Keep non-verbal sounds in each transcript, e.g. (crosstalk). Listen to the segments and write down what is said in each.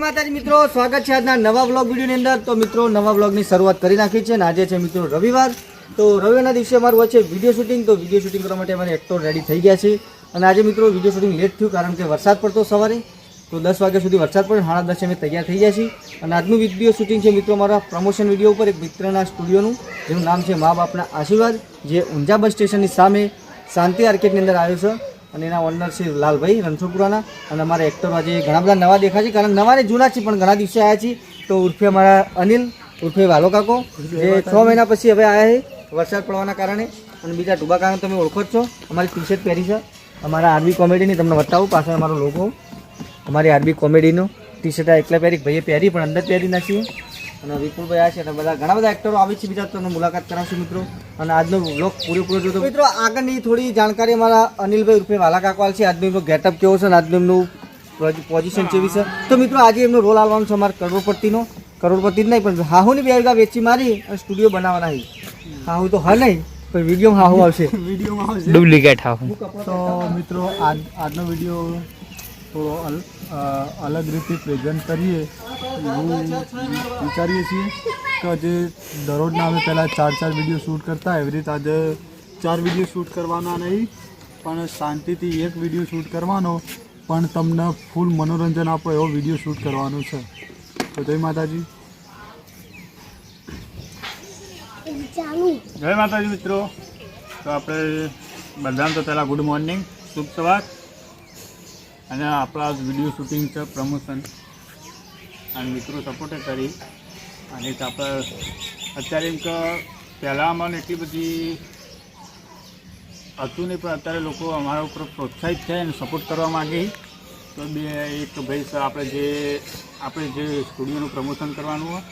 મિત્રો, સ્વાગત છે આજના નવા બ્લોગ વિડીયોની અંદર. તો મિત્રો, નવા વ્લોગની શરૂઆત કરી નાખી છે અને આજે છે મિત્રો રવિવાર. તો રવિવારના દિવસે અમારું વચ્ચે વીડિયો શૂટિંગ તો વીડિયો શૂટિંગ કરવા માટે અમારે એક્ટર રેડી થઈ ગયા છે અને આજે મિત્રો વીડિયો શૂટિંગ લેટ થયું કારણ કે વરસાદ પડતો સવારે. તો દસ વાગ્યા સુધી વરસાદ પડે સાડા દસે અમે તૈયાર થઈ ગયા છીએ. અને આજનું વીડિયો શૂટિંગ છે મિત્રો અમારા પ્રમોશન વીડિયો ઉપર, એક મિત્રના સ્ટુડિયોનું જેનું નામ છે મા બાપના આશીર્વાદ, જે ઊંઝા બસ સ્ટેશનની સામે શાંતિ આર્કેટની અંદર આવ્યો છે. અને એના ઓનર છે લાલભાઈ રણછોડપુરાના. અને અમારા એક્ટરો આજે ઘણા બધા નવા દેખાય છે, કારણ નવા ને જૂના છે, પણ ઘણા દિવસે આવ્યા છીએ. તો ઉર્ફે અમારા અનિલ, ઉર્ફે વાલો કાકો, જે છ મહિના પછી હવે આવ્યા છે, વરસાદ પડવાના કારણે. અને બીજા ડૂબા કારણે તમે ઓળખો જ છો. અમારી ટી શર્ટ પહેરી છે. અમારા આરબી કોમેડીની તમને બતાવું, પાછળ અમારો લોકો અમારી આરબી કોમેડીનો ટી શર્ટ એકલા પહેરી, ભાઈએ પહેરી, પણ અંદર પહેરી નાખીએ અને વિપુલભાઈ આ છે અને બધા ઘણા બધા એક્ટરો આવે છે. બીજા તમને મુલાકાત કરાવશું મિત્રો. અને આજનો બ્લોગ પૂરેપૂરો જોતો મિત્રો આગળની થોડી જાણકારી અમારા અનિલભાઈ રૂપે વાલા કાકવાલ છે. આજનો એમનો ગેટઅપ કેવો છે અને આજનું એમનું પોઝિશન કેવી છે? તો મિત્રો આજે એમનો રોલ આવવાનો છે અમારા કરોડપતિનો. કરોડપતિ જ નહીં પણ હાહુની બે વીઘા વેચી મારી અને સ્ટુડિયો બનાવવાના છે. હાહુ તો હા નહીં પણ વીડિયો હાહુ આવશે. (laughs) ડુપ્લિકેટ હાહુ. તો મિત્રો આજ આજનો વીડિયો થોડો અલગ રીતે પ્રેઝન્ટ કરીએ એવું વિચારીએ છીએ. કે જે દરરોજના અમે પહેલાં ચાર ચાર વીડિયો શૂટ કરતા એવી રીતે આજે ચાર વીડિયો શૂટ કરવાના નહીં પણ શાંતિથી એક વીડિયો શૂટ કરવાનો પણ તમને ફૂલ મનોરંજન આપો એવો વીડિયો શૂટ કરવાનો છે. તો જય માતાજી. જય માતાજી મિત્રો. તો આપણે બધાને તો પહેલાં ગુડ મોર્નિંગ શુભ સવાર. અને આપણા વીડિયો શૂટિંગ છે પ્રમોશન અને મિત્રો સપોર્ટ કરી. અને આપણે અત્યારે એમ કે પહેલાં અમને એટલી બધી હતું નહીં, પણ અત્યારે લોકો અમારા ઉપર પ્રોત્સાહિત છે અને સપોર્ટ કરવા માગે તો બે, એક ભાઈ આપણે જે આપણે જે સ્ટુડિયોનું પ્રમોશન કરવાનું હોય,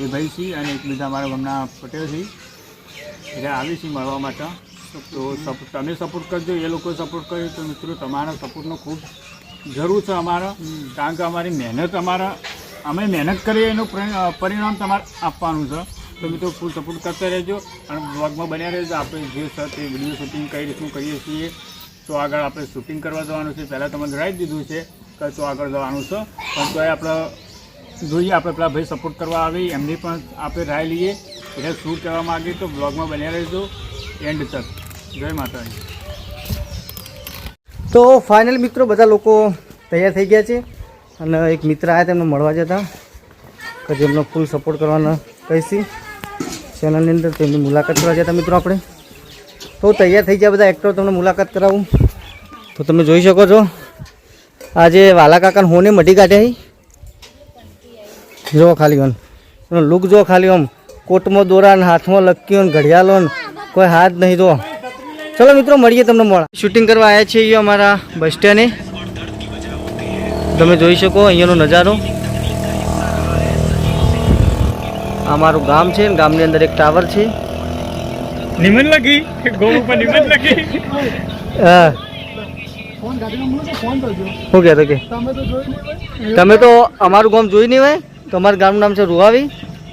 એ ભાઈ છે અને એક બીજા અમારા ગામના પટેલ છે. એટલે આવી છે મળવા માટે. તો તમે સપોર્ટ કરજો એ લોકો સપોર્ટ કરે તો મિત્રો તમારા સપોર્ટનો ખૂબ જરૂર છે અમારા. કારણ કે અમારી મહેનત અમારા અમે મહેનત કરીએ એનું પરિણામ તમારે આપવાનું છે. તો મિત્રો ફૂલ સપોર્ટ કરતા રહેજો અને બ્લોગમાં બન્યા રહેજો. આપણે જે સર તે વીડિયો શૂટિંગ કઈ રીતનું કરીએ છીએ તો આગળ આપણે શૂટિંગ કરવા જવાનું છે. પહેલાં તમે જણાવી દીધું છે કે તો આગળ જવાનું છે. પણ તોય આપણે જોઈએ આપણે પેલા ભાઈ સપોર્ટ કરવા આવી એમની પણ આપણે રાય લઈએ. એટલે શું કહેવા માગીએ તો બ્લોગમાં બન્યા રહેજો. એન્ડ તક. જય માતાજી. તો ફાઇનલ મિત્રો બધા લોકો તૈયાર થઈ ગયા છે અને એક મિત્ર આવ્યા તેમને મળવા જતા કે જેમનો ફૂલ સપોર્ટ કરવાનો કહીશી ચેનલની અંદર તેમની મુલાકાત કરવા જતા મિત્રો આપણે. તો તૈયાર થઈ ગયા બધા એક્ટરો તમને મુલાકાત કરાવું. તો તમે જોઈ શકો છો, આજે વાલા કાકાને હોને મઢી કાઢ્યા હી. જો ખાલી એનો લુક જો ખાલી આમ કોટમાં દોરા ને હાથમાં લક્કી ને ઘડિયાળો ને કોઈ હાથ નહીં જો. ચલો મિત્રો મળીએ તમને મળા શૂટિંગ કરવા આવ્યા છીએ અહીંયા અમારા બસ સ્ટેન્ડે. તમે જોઈ શકો અહીંયાનો નજારો. આ મારું ગામ છે ગામની અંદર એક ટાવર છે. નિમન લખી ગો ઉપર નિમન લખી હા. ફોન ગાડીમાં ફોન કરજો શું કહેતો કે તમે તો જોઈ નહીં તમે તો અમારું ગામ જોઈ નહીં હોય. તો અમારું ગામનું નામ છે રૂવાવી.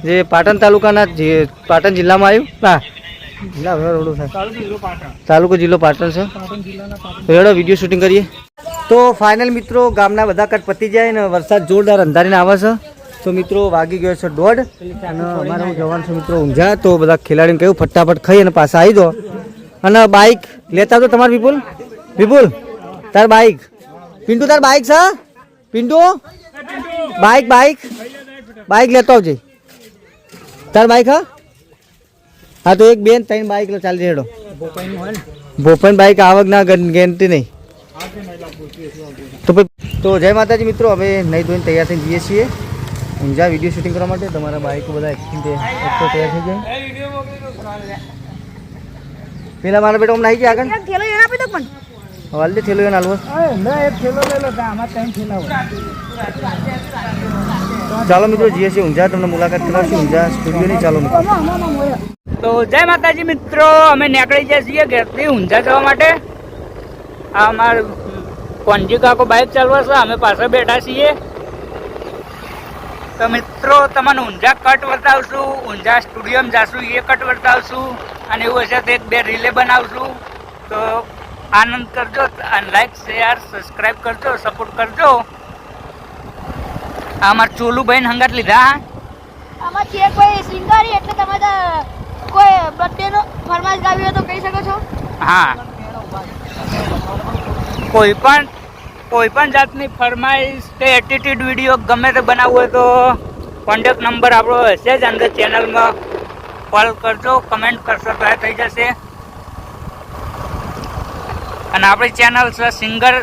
જે પાટણ તાલુકાના જે પાટણ જિલ્લામાં આવ્યું. ના તાલુકો જિલ્લો પાટણ. છે. રેડો વીડિયો શૂટિંગ કરીએ. તો ફાઇનલ મિત્રો ગામના બધા કટ પતી જાય ને વરસાદ જોરદાર અંધારીને આવે છે. તો મિત્રો વાગી ગયો છે દોઢ. અને અમારે જવાનું છે મિત્રો ઊંઝા. તો બધા ખેલાડીને કહ્યું ફટાફટ ખાઈ અને પાછા આવી દો અને બાઇક લેતા તો તમારે વિપુલ. વિપુલ તાર બાઇક પિન્ટુ તાર બાઇક છે? પિન્ટુ? બાઇક બાઇક બાઇક લેતો આવજે. તાર બાઇક હા? હા તો એક બેન ત્રણ બાઈક લો ચાલી રેડો. ભોપાઈ બાઈક આવક ના ગેરંટી નહીં. તો પછી તો જય માતાજી મિત્રો હવે નહીં ધોઈને તૈયાર થઈને જઈએ છીએ. ઊંઝા વીડિયો શૂટિંગ કરવા માટે તમારા બાઈકો બધા એક્ટર તૈયાર થઈ જાય પેલા મારા બેટા હમણાં આવી ગયા આગળ? થેલો એના આપી દો પણ વાલદે થેલો એના હાલવો ના એક થેલો લઈ લો આમાં ત્રણ થેલા હોય. ચાલો મિત્રો છીએ ઊંઝા. તમને મુલાકાત કરાવશું ઊંઝા સ્ટુડિયોની. ચાલો તો જય માતાજી મિત્રો, અમે નીકળી જઈએ છીએ ઘેરથી ઊંઝા જવા માટે. આ અમાર કોનજી કાકો બાઇક ચાલવા છે, અમે પાછળ બેઠા છીએ. તો મિત્રો, તમને ઊંઝા કટ વર્તાવશું ઊંઝા સ્ટુડિયોમાં જાશું, એ કટ વર્તાવશું અને એવું હશે તો એક બે રીલે બનાવશું. તો આનંદ કરજો, અને લાઈક શેર સબસ્ક્રાઈબ કરજો સપોર્ટ કરજો. આ માર ચોલુ બેન હંગાત લીધા આમાં છે કોઈ સિંગારી એટલે તમે તો કોઈ બર્થડે નો ફરમાઈશ ગાવી હોય તો કહી શકો છો? હા. કોઈ પણ કોઈ પણ જાતની ફરમાઈશ કે એટીટ્યુડ વીડિયો ગમે તે બનાવવો હોય તો કોન્ટેક્ટ નંબર આપણો હશે જ અંદર ચેનલમાં કોલ કરજો કમેન્ટ કરશો તો થઈ જશે. અને આપણી ચેનલ છે સિંગર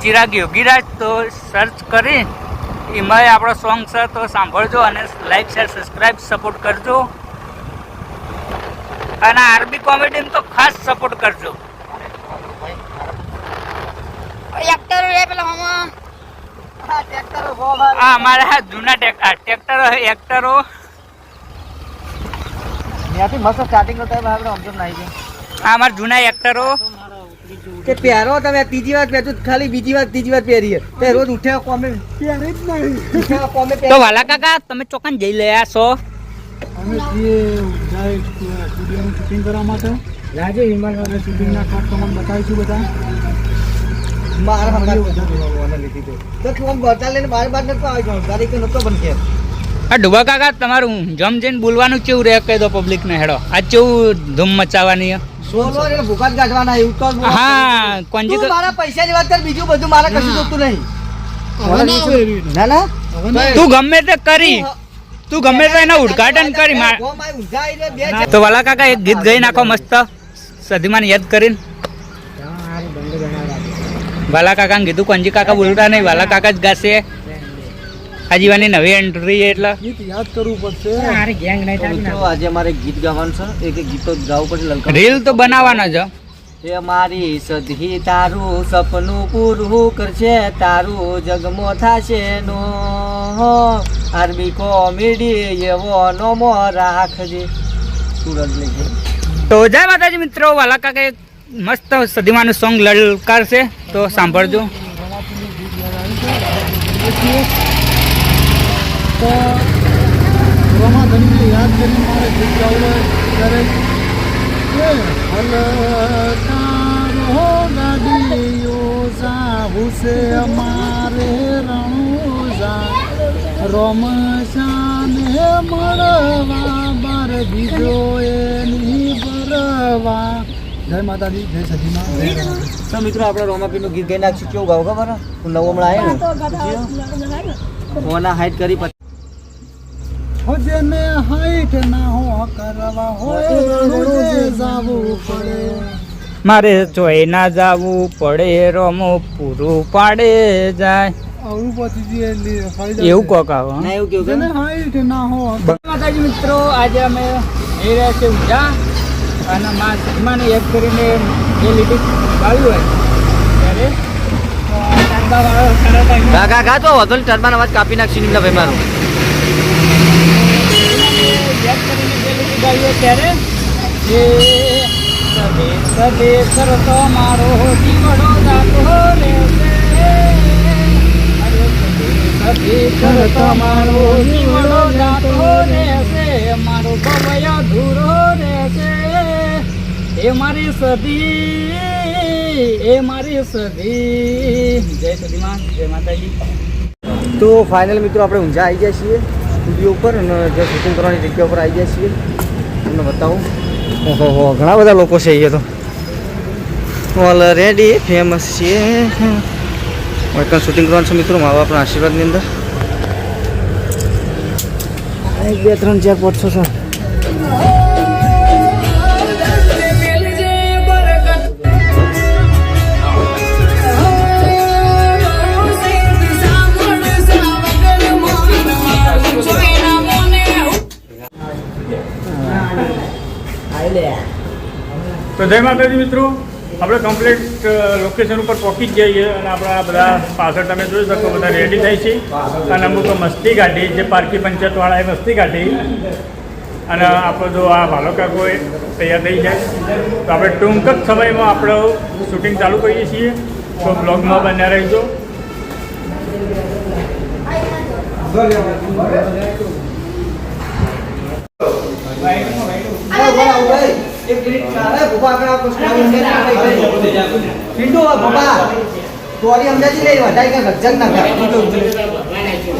ચિરાગ યોગીરાજ તો સર્ચ કરી એમાં આપણો સોંગ છે તો સાંભળજો અને લાઈક શેર સબસ્ક્રાઈબ સપોર્ટ કરજો. અને આરબી કોમેડીમાં તો ખાસ સપોર્ટ કરજો. એક્ટર રે પેલા મામા. આ અમારા જૂના ટેક- ટ્રેક્ટરો એક્ટરો ત્યાંથી મસ્ત સ્ટાર્ટિંગ નો ટાઈમ આપણે સમજો નાઈ ગયો. આ અમારા જૂના એક્ટરો કે પહેરો તમે ત્રીજી વાર પહેરજો ખાલી બીજી વાર ત્રીજી વાર પહેરીએ. તે રોજ ઉઠ્યા કોમે પહેરી જ નહીં. તો વાલા કાકા તમે ચોકન જઈ લયા છો? અમે જે જાય સ્ટુડિયોનું શૂટિંગ કરવા માટે. રાજે અને શૂટિંગના કાટ તમને બતાવીશું બધા. મારા હમણાં લીધી તો. તો તું આમ બતા લઈને બાર બાર નતો આવી જવાનું તારી નતો બન કે. આ ડુબા કાકા તમારું જમ જઈને બોલવાનું કેવું રહે? કહી દો પબ્લિક ને હેડો. આ કેવું ધૂમ મચાવવાની કાઢવાના એવું તો હા કોંજી તું મારા પૈસાની વાત કર બીજું બધું મારે કશું જોતું નહીં. ના. ના તું ગમે તે કરી. તું ગમે તે એના ઉદઘાટન કરી. તો વાલા કાકા એક ગીત ગઈ નાખો મસ્ત. સધીમાને યાદ કરીને. વાલા કાકાને કીધું કોંજી કાકા બોલતા નહીં. વાલા કાકા જ ગાશે. આ જીવાની નવી એન્ટ્રી એટલે. ગીત યાદ કરવું પડશે. તો આજે મારે ગીત ગાવાનું છે એક ગીત ગીતો ગાવું પડશે લલકા રીલ તો બનાવવાનો છે. એ મારી સધી તારું સપનું પૂરું કરશે તારું જગમો થશે નો. આરબી કોમેડી એવો નોમો રાખજે. સુરત લેજે તો જય માતાજી મિત્રો વાલા કાકા એક મસ્ત સધીમાનું સોંગ લલકાર છે તો સાંભળજો. તો રમાધનને યાદ કરીને મારે ગીત ગાવું ત્યારે હુસે અમારે રણુજા. રોમશાને મળવા બાર બીજો એની ભરવા જય માતાજી જય સજીમાં. તો મિત્રો આપણે રોમાપીનું ગીત ગાઈ નાખશું. કેવું ગાવ ખબર? નવો હમણાં આવ્યો ને ઓના હાઈટ કરી પછી હો જેને હાઈટ ના હો કરવા હોય રોજે જાવું પડે. મારે જોઈ ના જાવું પડે રોમો પૂરું પાડે જાય. એવું છે. કોક આવો એવું કેવું હાઈટ ના હો માતાજી મિત્રો આજે અમે જઈ રહ્યા છીએ ઉજા અને મા સદમાને યાદ કરીને એ લીટી ગાવી હોય. ત્યારે કાકા તાંબાવાળો સારા time ગા ગા ગા તો વધુ ટર્બાન અવાજ કાપી નાખશે નીમલા ભાઈ મારો. યાદ કરીને જે લીટી ગાવી ત્યારે એ સદે સદે સરતો મારો જીવડો સદે સદે સરતો મારો જીવડો જાતો રહેશે મારો એ મારી સદી એ મારી સદી જય સદીમાં જય માતાજી. તો ફાઇનલ મિત્રો, આપણે ઊંઝા આવી ગયા છીએ. સ્ટુડિયો ઉપર અને જે શૂટિંગ કરવાની જગ્યા ઉપર આવી ગયા છીએ. તમને બતાવું. ઓહો હો ઘણા બધા લોકો છે અહીંયા તો. ઓલરેડી ફેમસ છીએ. વળકણ શૂટિંગ કરવાનું છે મિત્રો મા બાપના આશીર્વાદની અંદર. એક બે ત્રણ ચાર પાંચ છ સાત. તો જય માતાજી મિત્રો. આપણે કમ્પ્લીટ લોકેશન ઉપર પહોંચી જ જઈએ અને આપણા બધા પાછળ તમે જોઈ શકો, બધા રેડી થાય છે. અને અમુક મસ્તી કાઢી, જે પારકી એ મસ્તી કાઢી. અને આપણો જો આ ભાલોકાકો તૈયાર થઈ જાય. તો આપણે ટૂંક જ સમયમાં આપણે શૂટિંગ ચાલુ કરીએ છીએ. તો બ્લોગમાં બન્યા રહીજો. પિન્ટુ બાબા તોરી સમજાજી લઈ વધારે કે ગજન ના કર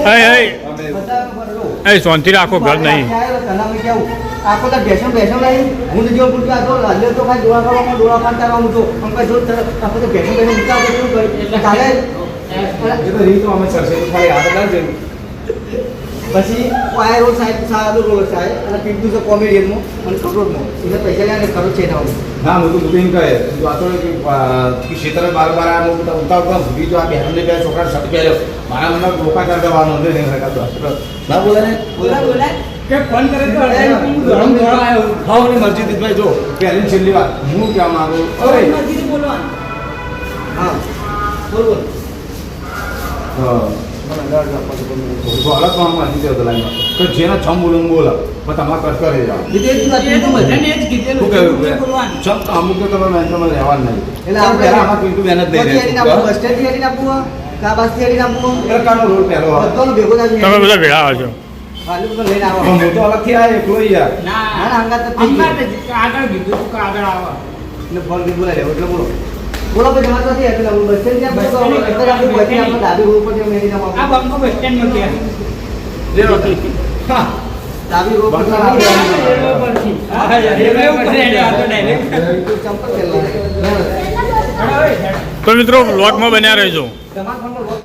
હે, હે. એ શાંતિ રાખો ઘર નહીં. આખો તો બેસન ભેસણ નહીં હું તો જેવો પૂછ્યું આ તો લાલ્યો તો ખાલી ડોળા કરવામાં દોડા ખાન તારવાનું તો આમ કાંઈ જો આખો તો બેસન બેસન મૂકતા તો કેવું કરે? ચાલે? એ તો રીત અમે સરસે તો ખાલી ના જઈને પછી આ રોડ સાહેબ સારું રોડ સાહેબ અને પીટું છે કોમેડિયનમાં અને કરોડમાં એને પૈસા લેવાનું ખરો છે ના ના હું તો બુકિંગ કહે તું આ તો કે અ, કે ક્ષેત્ર બાર બાર આ હું ઉતાવતા ઉતા ભૂલી જો આ બહેનને બે છોકરા શર્ટ પહેર્યો મારા મને રોકા કરી દેવાનો નથી નહીં કરતો ના બોલે ને? કે ફોન કરે તો ભાવની મસ્જિદ ભાઈ જો પહેલી છેલ્લી વાત. હું કહેવા માંગુ ઓય હા બોલ બોલ. હા. જેને છમ બોલું બોલો પણ તમારે કટ કરે જાઓ શું કહ્યું કે છમ તો અમુક તો તમે મેન્ટરમાં રહેવાનું નહીં એટલે પણ આપણે આમાં બેન જ નહીં બધી આપવું, બસ કા બસથી હેડીને આપવું. પ્રકારનો રોડ પહેલો હોય. ભેગો તમે બધા ભેળા છો આવો. ગઈ. આગળ કીધું આગળ આવો એટલે ફોન એટલે બોલો. બોલો ભાઈ, જમાત નથી, એટલે હું બસ સ્ટેન્ડ તો બસ સ્ટેન્ડ એટલે આપણે બસથી આપણે ડાબી રોડ પર જઈને નામ આ બંકો બસ સ્ટેન્ડમાં ગયા હા. ડાબી રોડ પર આવી જઈને પર આપવું. હા, રેલવે ઉપર છે, આ તો direct. ચંપલ પહેરલા. તો મિત્રો બ્લોગમાં બન્યા રહેજો